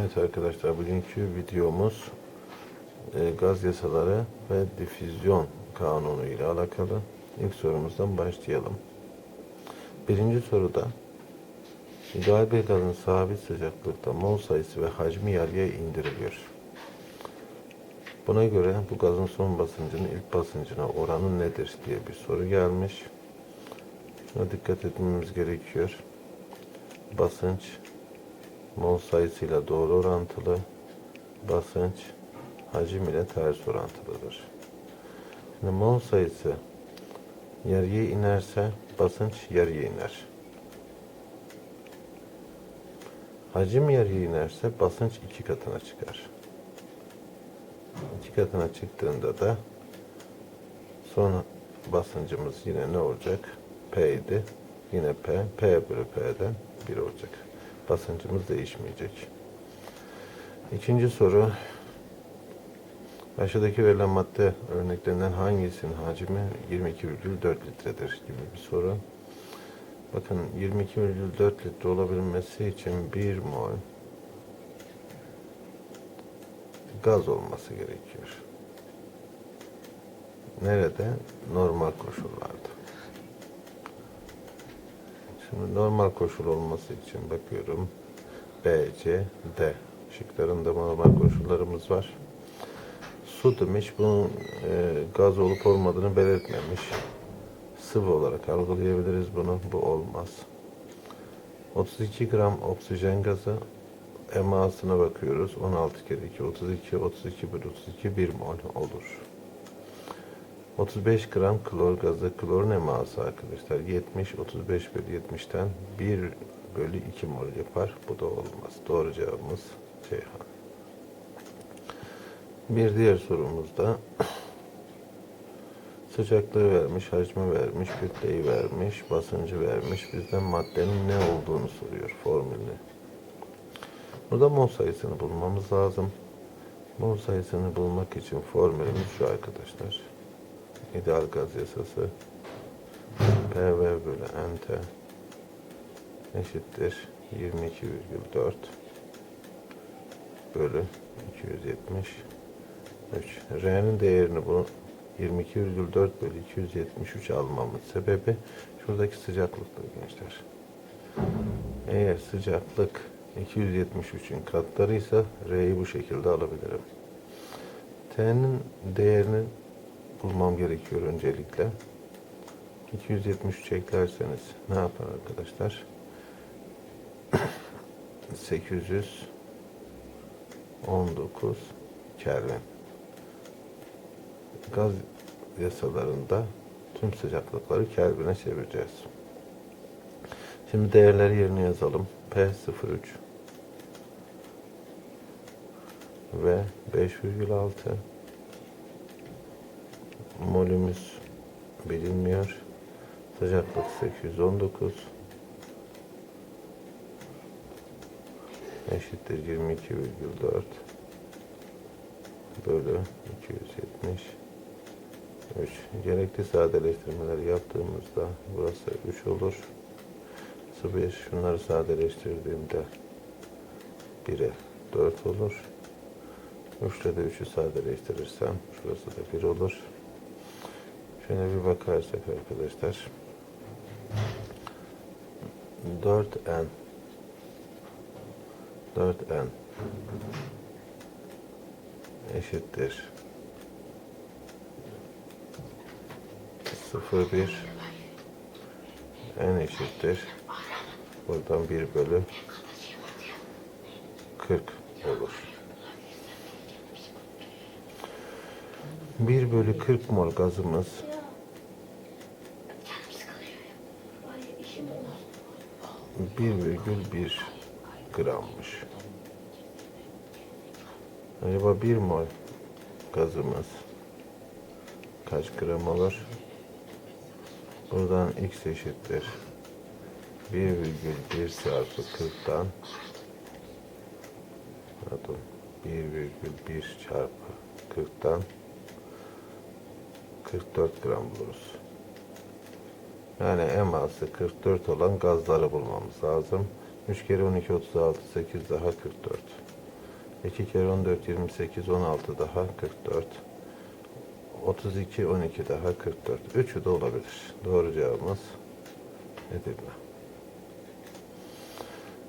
Evet arkadaşlar bugünkü videomuz e, gaz yasaları ve difüzyon kanunu ile alakalı. İlk sorumuzdan başlayalım. Birinci soruda ideal bir gazın sabit sıcaklıkta mol sayısı ve hacmi yarıya indiriliyor. Buna göre bu gazın son basıncının ilk basıncına oranı nedir diye bir soru gelmiş. Şuna dikkat etmemiz gerekiyor. Basınç mol sayısıyla doğru orantılı, basınç hacim ile ters orantılıdır. Şimdi mol sayısı yarıya inerse basınç yarıya iner. Hacim yarıya inerse basınç iki katına çıkar. İki katına çıktığında da son basıncımız yine ne olacak? P idi. Yine P. P bölü P'den 1 olacak. Basıncımız değişmeyecek. İkinci soru. Aşağıdaki verilen madde örneklerinden hangisinin hacmi 22,4 litredir gibi bir soru. Bakın 22,4 litre olabilmesi için 1 mol gaz olması gerekiyor. Nerede? Normal koşullarda. Şimdi normal koşul olması için bakıyorum. B, C, D. Şıklarında normal koşullarımız var. Su demiş. Bunun e, gaz olup olmadığını belirtmemiş. Sıvı olarak algılayabiliriz bunu. Bu olmaz. 32 gram oksijen gazı emasına bakıyoruz. 16 kere 2, 32, 32 bölü 32, 1 mol olur. 35 gram klor gazı, klorun eması arkadaşlar 70, 35 bölü 70'ten 1 bölü 2 mol yapar. Bu da olmaz. Doğru cevabımız Ceyhan. Bir diğer sorumuzda sıcaklığı vermiş, hacmi vermiş, kütleyi vermiş, basıncı vermiş. Bizden maddenin ne olduğunu soruyor formülünü. Burada mol sayısını bulmamız lazım. Mol sayısını bulmak için formülümüz şu arkadaşlar. İdeal gaz yasası PV bölü NT eşittir 22,4 bölü 273. R'nin değerini bu 22,4 bölü 273 almamın sebebi şuradaki sıcaklıktır gençler. Eğer sıcaklık 273'ün katlarıysa R'yi bu şekilde alabilirim. T'nin değerini bulmam gerekiyor öncelikle. 273 eklerseniz ne yapar arkadaşlar? 819 Kelvin. Gaz yasalarında tüm sıcaklıkları Kelvin'e çevireceğiz. Şimdi değerleri yerine yazalım. P03 ve 5,6 molümüz bilinmiyor. Sıcaklık 819 eşittir 22,4 bölü 273 gerekli sadeleştirmeler yaptığımızda burası 3 olur. 0 şunları sadeleştirdiğimde 1'e 4 olur. 3 ile de 3'ü sadeleştirirsem şurası da 1 olur. Şöyle bir bakarsak arkadaşlar. 4n 4n eşittir. 0,1 n eşittir. Buradan 1 bölü 40 olur. 1 bölü 40 mol gazımız 1,1 grammış. Acaba 1 mol gazımız kaç gram olur? Buradan x eşittir 1,1 çarpı 40'tan pardon 1,1 çarpı 40'tan 44 gram buluruz. Yani eması 44 olan gazları bulmamız lazım. 3 kere 12 36 8 daha 44. 2 kere 14 28 16 daha 44. 32 12 daha 44. Üçü de olabilir. Doğru cevabımız Edirne.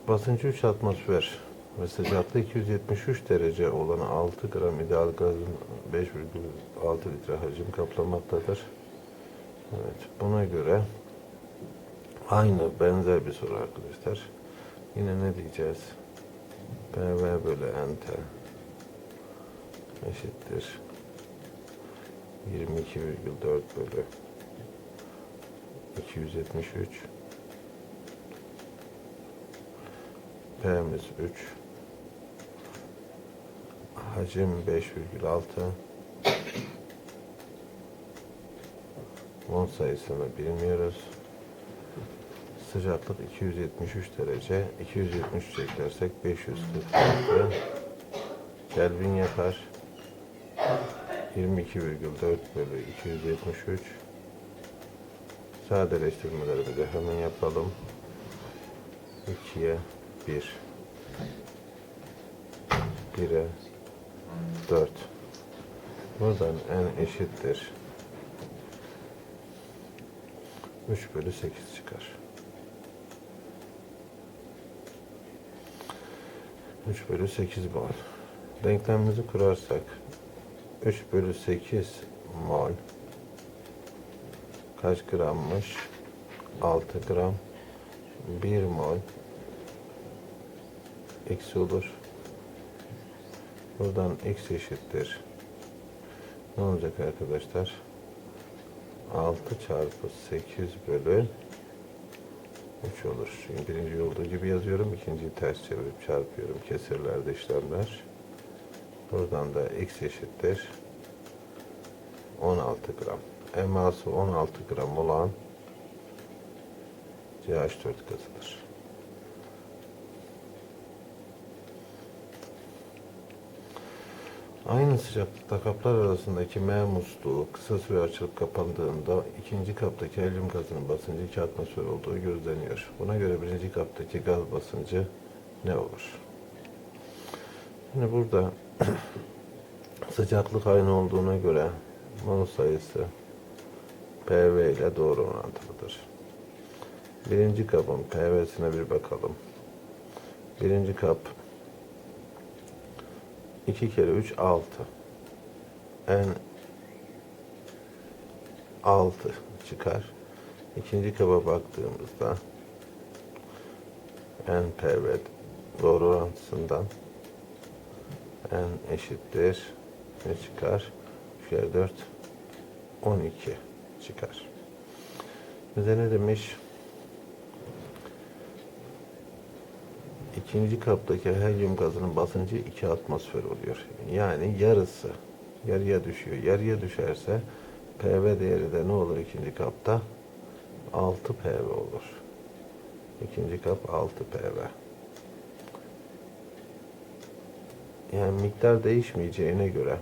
Basıncı 3 atmosfer ve sıcaklığı 273 derece olan 6 gram ideal gazın 5,6 litre hacim kaplamaktadır. Evet, buna göre aynı benzer bir soru arkadaşlar. Yine ne diyeceğiz? PV bölü NT eşittir 22,4 bölü 273 P'miz 3 Hacim 5,6 Mol sayısını bilmiyoruz. Sıcaklık 273 derece. 273 eklersek 546 Kelvin yapar. 22,4 bölü 273 Sadeleştirmelerimizi hemen yapalım. 2'ye 1 1'e 4 Buradan n eşittir 3 bölü 8 çıkar. 3 bölü 8 mol. Denklemimizi kurarsak 3 bölü 8 mol kaç grammış? 6 gram 1 mol eksi olur. Buradan x eşittir. Ne olacak arkadaşlar? 6 çarpı 8 bölü 3 olur. Şimdi birinci olduğu gibi yazıyorum. ikinciyi ters çevirip çarpıyorum. Kesirlerde işlemler. Buradan da x eşittir. 16 gram. Eması 16 gram olan CH4 gazıdır. Aynı sıcaklıkta kaplar arasındaki M musluğu kısa süre açılıp kapandığında ikinci kaptaki helyum gazının basıncı 2 atmosfer olduğu gözleniyor. Buna göre birinci kaptaki gaz basıncı ne olur? Şimdi burada sıcaklık aynı olduğuna göre mol sayısı PV ile doğru orantılıdır. Birinci kabın PV'sine bir bakalım. Birinci kap 2 kere 3 6. En 6 çıkar. İkinci kaba baktığımızda NPV doğru orantısından n eşittir ne çıkar? 3 kere 4 12 çıkar. Bize ne demiş? İkinci kaptaki helyum gazının basıncı 2 atmosfer oluyor. Yani yarısı yarıya düşüyor. Yarıya düşerse PV değeri de ne olur ikinci kapta? 6 PV olur. İkinci kap 6 PV. Yani miktar değişmeyeceğine göre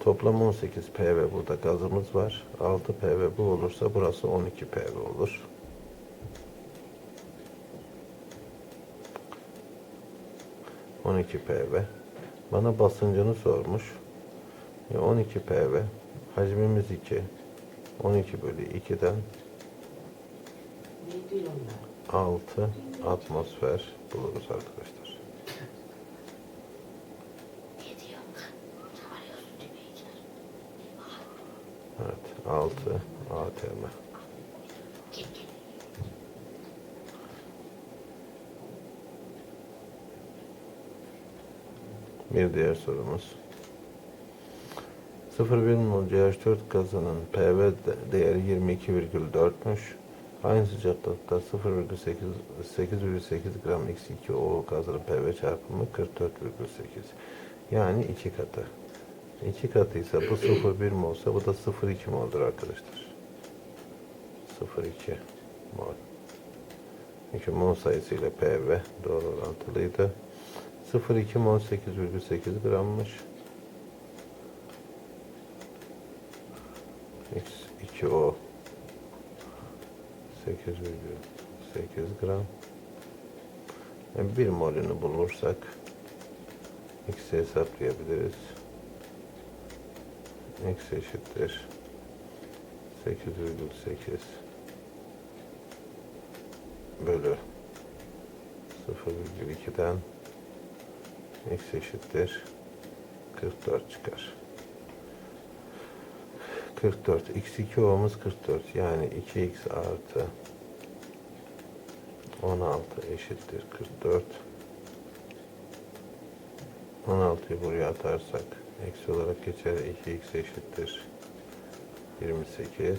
toplam 18 PV burada gazımız var. 6 PV bu olursa burası 12 PV olur. 12 PV. Bana basıncını sormuş. E, 12 PV. Hacmimiz 2. 12 bölü 2'den Ne diyor onlar? 6 atmosfer buluruz arkadaşlar. Evet 6 ATM. Bir diğer sorumuz. 0,1 mol CH4 gazının PV de- değeri 22,4'müş. Aynı sıcaklıkta 0,8 gram X2O gazının PV çarpımı 44,8. Yani iki katı. İki katıysa bu 0,1 molsa bu da 0,2 moldur arkadaşlar. 0,2 mol. Çünkü mol sayısı ile PV doğru orantılıydı. 0,2 mol 8,8 grammış. X2O 8,8 gram. Yani bir molünü bulursak X'i hesaplayabiliriz. X eşittir 8,8 bölü 0,2'den x eşittir 44 çıkar. 44. x2 o'muz 44. Yani 2x artı 16 eşittir 44. 16'yı buraya atarsak eksi olarak geçer. 2x eşittir 28.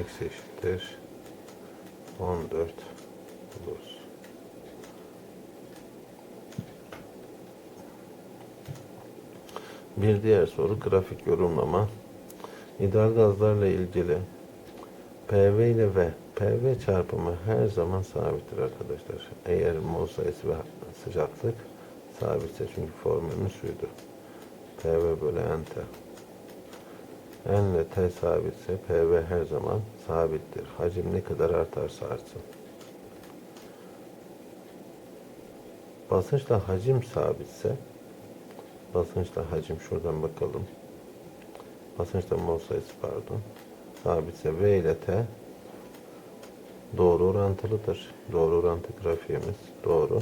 x eşittir 14 buluruz. Bir diğer soru grafik yorumlama. İdeal gazlarla ilgili PV ile V, PV çarpımı her zaman sabittir arkadaşlar. Eğer mol sayısı ve sıcaklık sabitse çünkü formülümüz şuydu. PV bölü NT. N ile T sabitse PV her zaman sabittir. Hacim ne kadar artarsa artsın. Basınçla hacim sabitse basınçla hacim şuradan bakalım. Basınçla mol sayısı pardon. Sabitse V ile T doğru orantılıdır. Doğru orantı grafiğimiz doğru.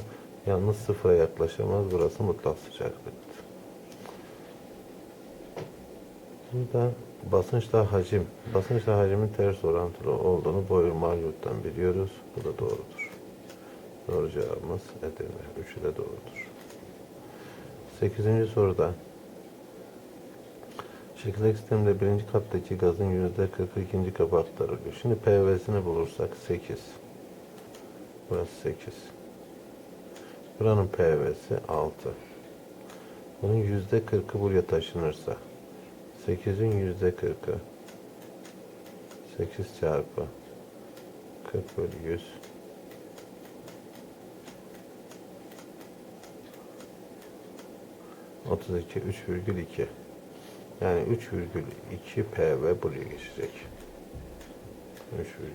Yalnız sıfıra yaklaşamaz. Burası mutlak sıcaklıktır. Burada basınçla hacim, basınçla hacimin ters orantılı olduğunu Boyer Mariott'tan biliyoruz. Bu da doğrudur. Doğru cevabımız Edirne. Üçü de doğrudur. Sekizinci soruda şekildeki sistemde birinci kattaki gazın yüzde 42. kaba aktarılıyor. Şimdi PV'sini bulursak 8. Burası 8. Buranın PV'si 6. Bunun yüzde 40'ı buraya taşınırsa 8'in yüzde 40'ı 8 çarpı 40 bölü 100 32 3,2 yani 3,2 PV buraya geçecek.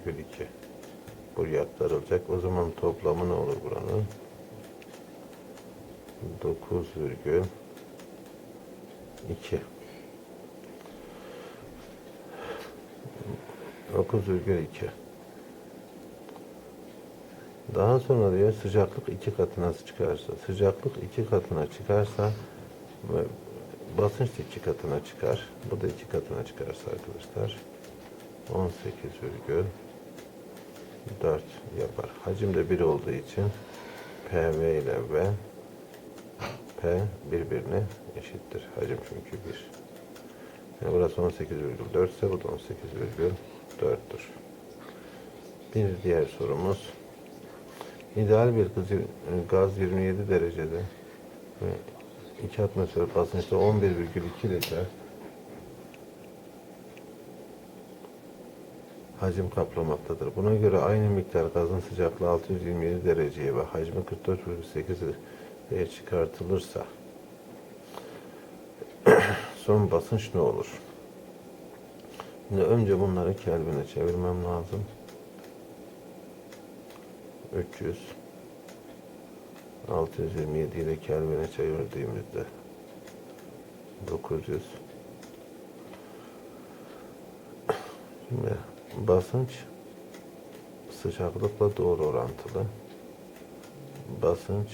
3,2 buraya aktarılacak. O zaman toplamı ne olur buranın? 9,2 9,2 daha sonra diyor sıcaklık iki katına çıkarsa sıcaklık iki katına çıkarsa basınç da iki katına çıkar. Bu da iki katına çıkarsa arkadaşlar 18,4 yapar. Hacim de 1 olduğu için PV ile V P birbirine eşittir. Hacim çünkü 1. Yani burası 18,4 ise bu da 18,4'tür. Bir diğer sorumuz. İdeal bir gaz, gaz 27 derecede 2 atmosfer basınçta 11,2 litre hacim kaplamaktadır. Buna göre aynı miktar gazın sıcaklığı 627 dereceye ve hacmi 44,8'e çıkartılırsa son basınç ne olur? Şimdi önce bunları Kelvin'e çevirmem lazım. 300 627 ile Kelvin'e çevirdiğimizde 900 Şimdi basınç sıcaklıkla doğru orantılı. Basınç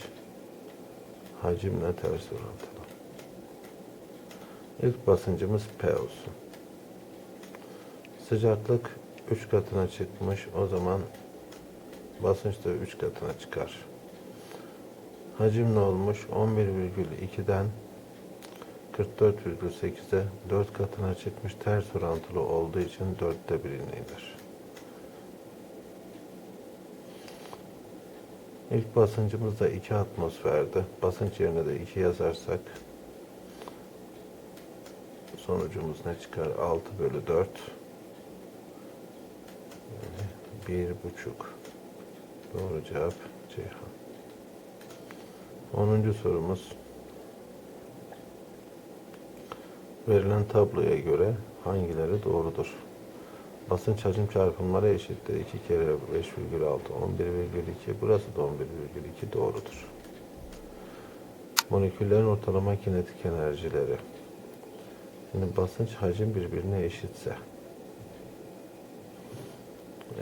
hacimle ters orantılı. İlk basıncımız P olsun. Sıcaklık 3 katına çıkmış. O zaman basınç da 3 katına çıkar. Hacim ne olmuş? 11,2'den 44,8'e 4 katına çıkmış. Ters orantılı olduğu için 4'te birindedir. İlk basıncımız da 2 atmosferdi. Basınç yerine de 2 yazarsak sonucumuz ne çıkar? 6 bölü 4 yani 1,5 Doğru cevap Ceyhan. 10. sorumuz. Verilen tabloya göre hangileri doğrudur? Basınç hacim çarpımları eşittir. 2 kere 5,6 11,2 burası da 11,2 doğrudur. Moleküllerin ortalama kinetik enerjileri. Şimdi basınç hacim birbirine eşitse.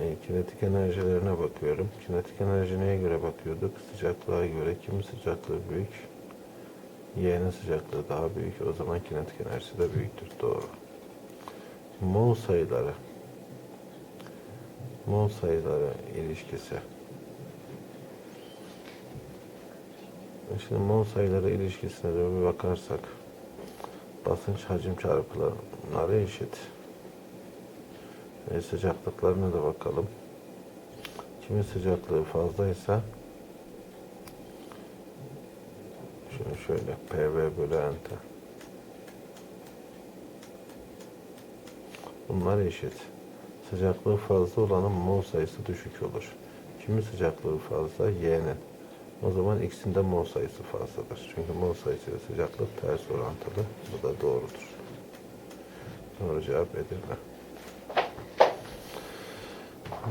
E, kinetik enerjilerine bakıyorum. Kinetik enerji neye göre bakıyorduk? Sıcaklığa göre. Kimin sıcaklığı büyük? Y'nin sıcaklığı daha büyük. O zaman kinetik enerjisi de büyüktür. Doğru. Mol sayıları. Mol sayıları ilişkisi. Şimdi mol sayıları ilişkisine de bir bakarsak basınç hacim çarpıları eşit. E, sıcaklıklarına da bakalım. Kimin sıcaklığı fazlaysa şunu şöyle PV bölü NT. Bunlar eşit. Sıcaklığı fazla olanın mol sayısı düşük olur. Kimin sıcaklığı fazla? Y'nin. O zaman X'in de mol sayısı fazladır. Çünkü mol sayısı ile sıcaklık ters orantılı. Bu da doğrudur. Doğru cevap Edirne.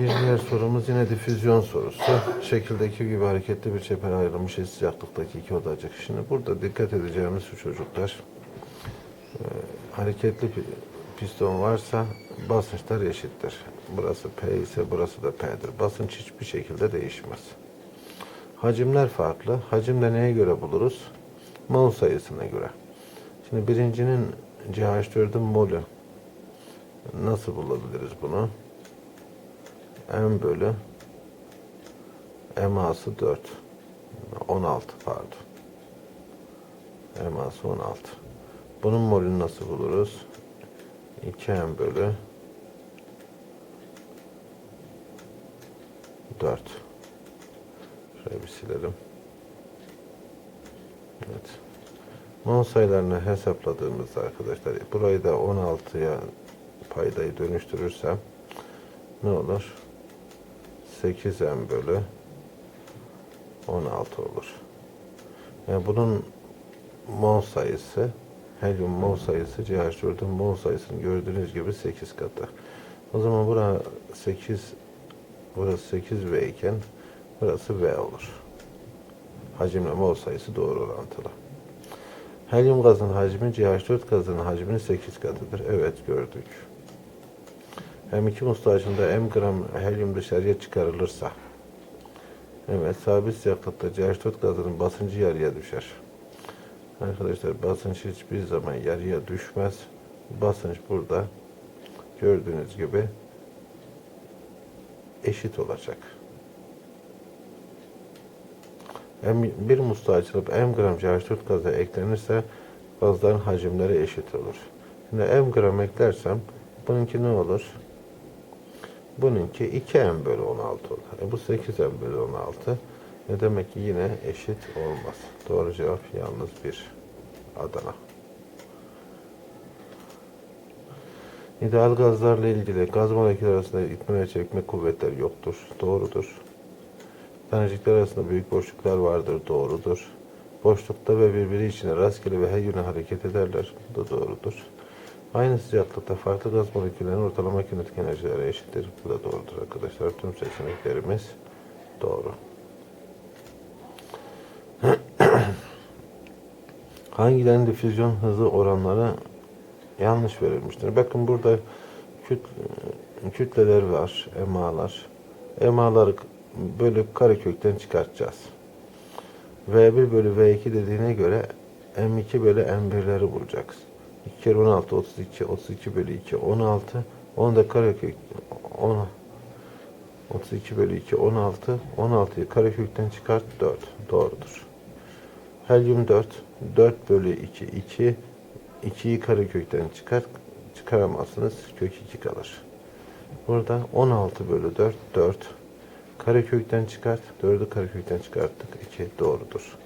Bir diğer sorumuz yine difüzyon sorusu. Şekildeki gibi hareketli bir çepere ayrılmış eşit sıcaklıktaki iki odacık. Şimdi burada dikkat edeceğimiz şu çocuklar. e, hareketli pi- piston varsa basınçlar eşittir. Burası P ise burası da P'dir. Basınç hiçbir şekilde değişmez. Hacimler farklı. Hacimde neye göre buluruz? Mol sayısına göre. Şimdi birincinin CH4'ün molü. Nasıl bulabiliriz bunu? M bölü MA'sı 4. 16 pardon. MA'sı 16. Bunun molünü nasıl buluruz? 2M bölü 4. Şöyle bir silelim. Evet. Mol sayılarını hesapladığımızda arkadaşlar burayı da 16'ya paydayı dönüştürürsem ne olur? 8m bölü 16 olur. Yani bunun mol sayısı helyum mol sayısı CH4'ün mol sayısını gördüğünüz gibi 8 katı. O zaman bura 8 burası 8 V iken burası V olur. Hacimle mol sayısı doğru orantılı. Helyum gazın hacmi CH4 gazının hacminin 8 katıdır. Evet gördük. M2 mustacında M gram helyum dışarıya çıkarılırsa Evet sabit sıcaklıkta CH4 gazının basıncı yarıya düşer. Arkadaşlar basınç hiçbir zaman yarıya düşmez. Basınç burada gördüğünüz gibi eşit olacak. M, bir musluğa açılıp M gram CH4 gazı eklenirse gazların hacimleri eşit olur. Şimdi M gram eklersem bununki ne olur? Bununki 2M bölü 16 olur. E bu 8M bölü 16. Ne demek ki yine eşit olmaz. Doğru cevap yalnız bir Adana. İdeal gazlarla ilgili gaz molekülleri arasında itme ve çekme kuvvetleri yoktur. Doğrudur. Tanecikler arasında büyük boşluklar vardır. Doğrudur. Boşlukta ve birbiri içine rastgele ve her yöne hareket ederler. Bu da doğrudur. Aynı sıcaklıkta farklı gaz moleküllerinin ortalama kinetik enerjileri eşittir. Bu da doğrudur arkadaşlar. Tüm seçeneklerimiz doğru. Hangilerinin difüzyon hızı oranları yanlış verilmiştir? Bakın burada küt, kütleler var, emalar. Emaları bölüp karekökten çıkartacağız. V1 bölü V2 dediğine göre M2 bölü M1'leri bulacaksın. 2 kere 16, 32, 32 bölü 2, 16. 10 da karekök, 10, 32 bölü 2, 16. 16'yı karekökten çıkart, 4. Doğrudur. Helyum 4, 4 bölü 2, 2. 2'yi karekökten çıkart, çıkaramazsınız. Kök 2 kalır. Burada 16 bölü 4, 4. Karekökten çıkart, 4'ü karekökten çıkarttık. 2 doğrudur.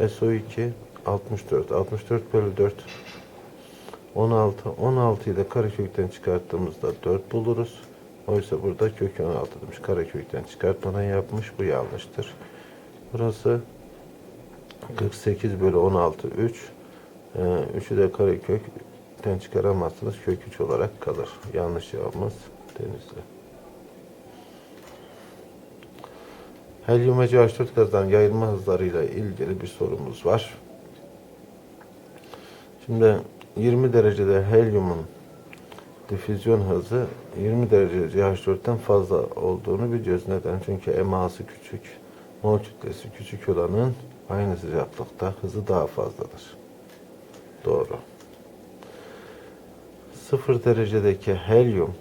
SO2 64. 64 bölü 4 16. 16'yı da karekökten çıkarttığımızda 4 buluruz. Oysa burada kök 16 demiş. Karekökten çıkartmadan yapmış. Bu yanlıştır. Burası 48 bölü 16 3. Ee, 3'ü de karekökten çıkaramazsınız. Kök 3 olarak kalır. Yanlış cevabımız Denizli. Helyum ve CH4 gazların yayılma hızlarıyla ilgili bir sorumuz var. Şimdi 20 derecede helyumun difüzyon hızı 20 derecede CH4'ten fazla olduğunu biliyoruz. Neden? Çünkü eması küçük, mol kütlesi küçük olanın aynı sıcaklıkta hızı daha fazladır. Doğru. 0 derecedeki helyum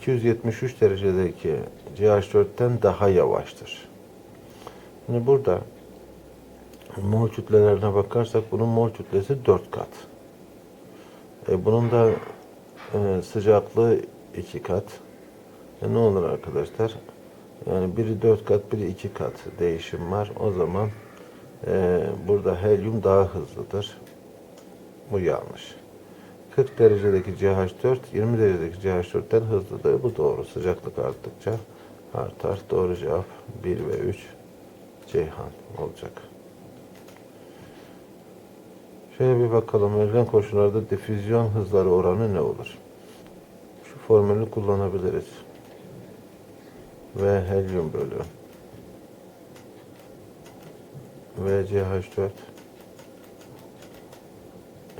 273 derecedeki CH4'ten daha yavaştır. Şimdi burada mol kütlelerine bakarsak bunun mol kütlesi 4 kat. E, bunun da e, sıcaklığı 2 kat. E, ne olur arkadaşlar? Yani biri 4 kat, biri 2 kat değişim var. O zaman e, burada helyum daha hızlıdır. Bu yanlış. 40 derecedeki CH4 20 derecedeki CH4'ten hızlıdır. Bu doğru. Sıcaklık arttıkça artar. Doğru cevap 1 ve 3 Ceyhan olacak. Şöyle bir bakalım. Verilen koşullarda difüzyon hızları oranı ne olur? Şu formülü kullanabiliriz. V helyum bölü V CH4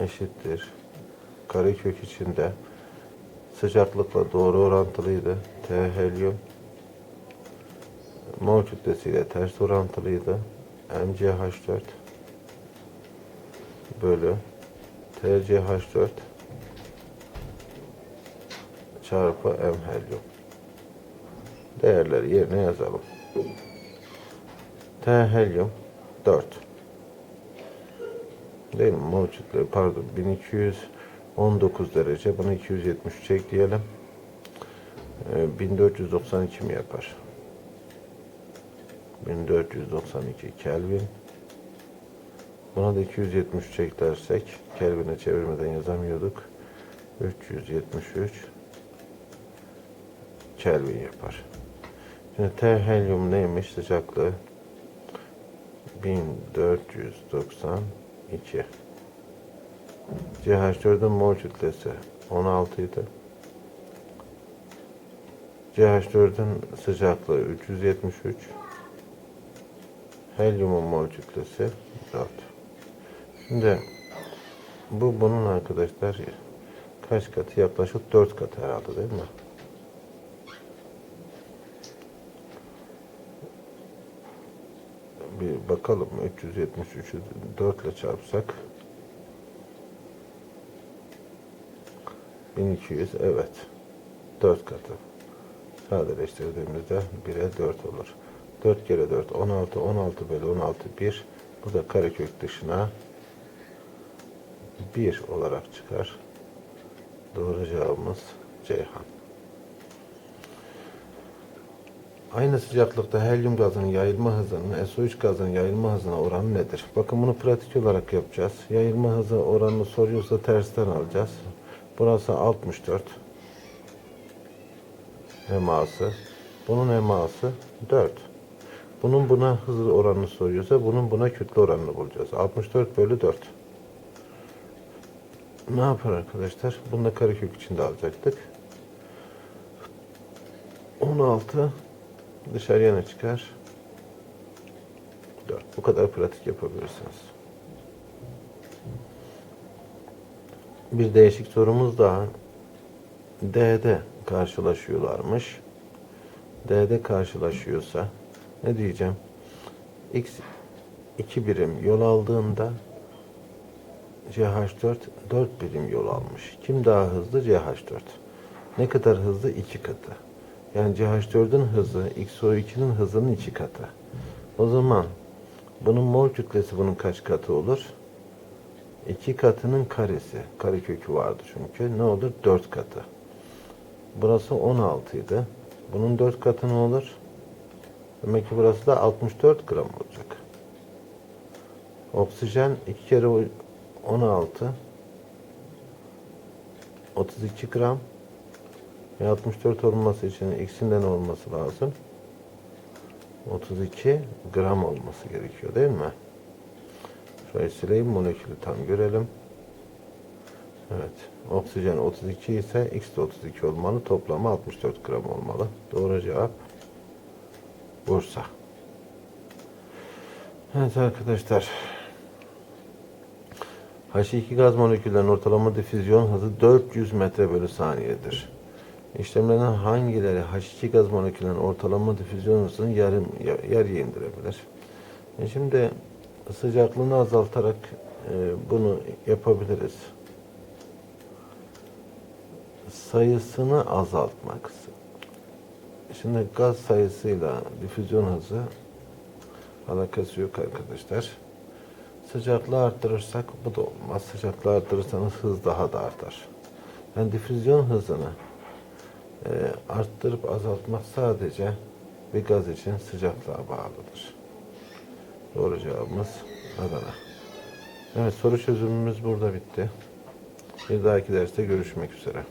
eşittir. Karekök içinde sıcaklıkla doğru orantılıydı. T helyum mol kütlesiyle ters orantılıydı. MCH4 bölü TCH4 çarpı M helyum. Değerleri yerine yazalım. T helyum 4. Değil mi? Kütle pardon 1219 derece. Bunu 273 ekleyelim. Ee, 1492 mi yapar? 1492 Kelvin. Buna da 273 eklersek Kelvin'e çevirmeden yazamıyorduk. 373 Kelvin yapar. Şimdi T helyum neymiş sıcaklığı? 1492 CH4'ün mol kütlesi 16 idi. CH4'ün sıcaklığı 373 Helyumun mol kütlesi 4. Şimdi bu bunun arkadaşlar kaç katı? Yaklaşık 4 katı herhalde değil mi? Bir bakalım 373'ü 4 ile çarpsak. 1200 evet. 4 katı. Sadeleştirdiğimizde 1'e 4 olur. 4 kere 4 16 16 bölü 16 1 bu da karekök dışına 1 olarak çıkar doğru cevabımız Ceyhan Aynı sıcaklıkta helyum gazının yayılma hızının SO3 gazının yayılma hızına oranı nedir? Bakın bunu pratik olarak yapacağız. Yayılma hızı oranını soruyorsa tersten alacağız. Burası 64. Eması. Bunun eması 4. Bunun buna hız oranını soruyorsa bunun buna kütle oranını bulacağız. 64 bölü 4. Ne yapar arkadaşlar? Bunu da karekök içinde alacaktık. 16 Dışarıya ne çıkar? 4. Bu kadar pratik yapabilirsiniz. Bir değişik sorumuz daha. D'de karşılaşıyorlarmış. D'de karşılaşıyorsa ne diyeceğim? X 2 birim yol aldığında CH4 4 birim yol almış. Kim daha hızlı? CH4. Ne kadar hızlı? 2 katı. Yani CH4'ün hızı XO2'nin hızının iki katı. O zaman bunun mol kütlesi bunun kaç katı olur? İki katının karesi. Karekökü vardı çünkü. Ne olur? Dört katı. Burası 16 idi. Bunun dört katı ne olur? Demek ki burası da 64 gram olacak. Oksijen 2 kere 16 32 gram ve 64 olması için x'inden olması lazım. 32 gram olması gerekiyor değil mi? Şöyle sileyim molekülü tam görelim. Evet. Oksijen 32 ise X de 32 olmalı. Toplamı 64 gram olmalı. Doğru cevap Bursa. Evet arkadaşlar. H2 gaz moleküllerinin ortalama difüzyon hızı 400 metre bölü saniyedir. İşlemlenen hangileri H2 gaz moleküllerinin ortalama difüzyon hızını yarım yarıya indirebilir? E şimdi sıcaklığını azaltarak e, bunu yapabiliriz. Sayısını azaltmak. Şimdi gaz sayısıyla difüzyon hızı alakası yok arkadaşlar. Sıcaklığı arttırırsak bu da olmaz. Sıcaklığı arttırırsanız hız daha da artar. Yani difüzyon hızını e, arttırıp azaltmak sadece bir gaz için sıcaklığa bağlıdır. Doğru cevabımız Adana. Evet soru çözümümüz burada bitti. Bir dahaki derste görüşmek üzere.